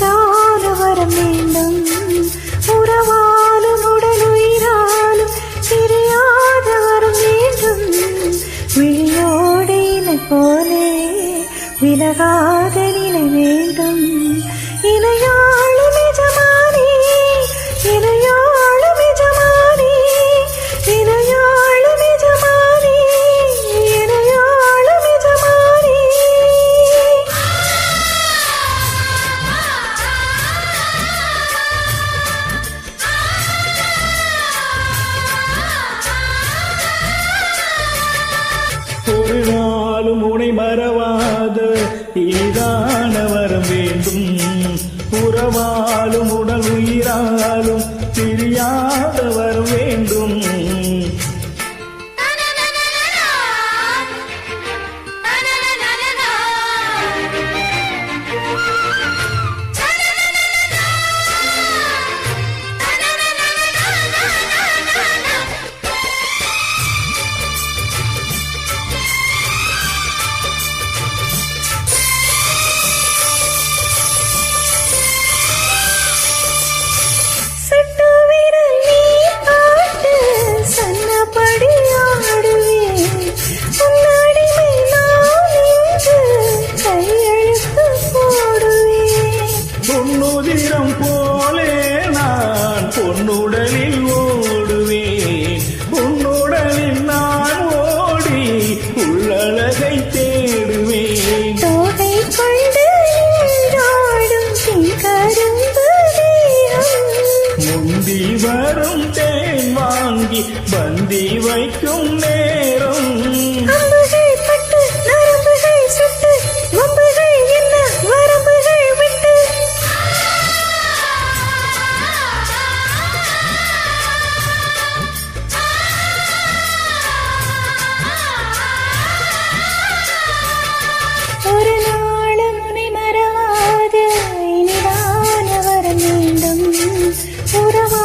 വരം വീണ്ടും ഉറവാലും ഉടലുയിരാലും തിരിയാതെ വരം വീണ്ടും പോലെ വിലകാതെ നില വീണ്ടും நாளும் உனை மறவாத. ஈடான வரம் வேண்டும். உறவாலும் உடல் உயிராலும் தெரியாதவர் பொந்தி வரும் தேன் வாங்கி பந்தி வைக்கும் நேரம். உறவு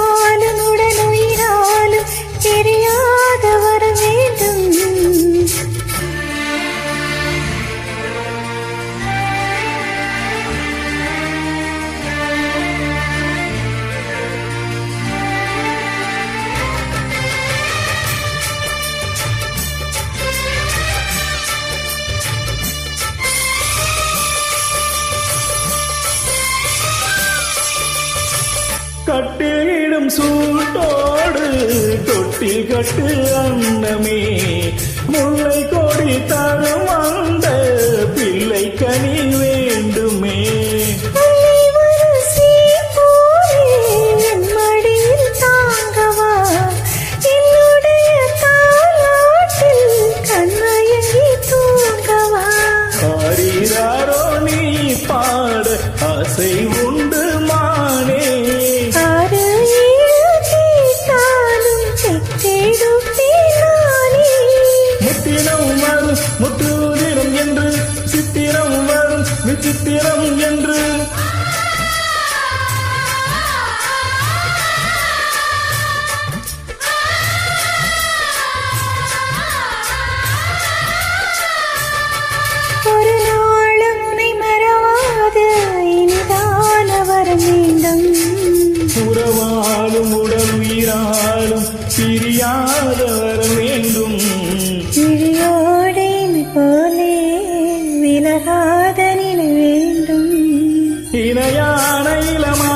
கட்டிடும் சூட்டோடு தொட்டில் கட்டு அன்னமே. முல்லை கொடி தரும் அந்த பிள்ளை கனிவே உறவாலும் உடல் உயிராலும் பிரியாத வரம் வேண்டும் பிரியோடை போலே விலகாத நிலை வேண்டும். இணையான இளமா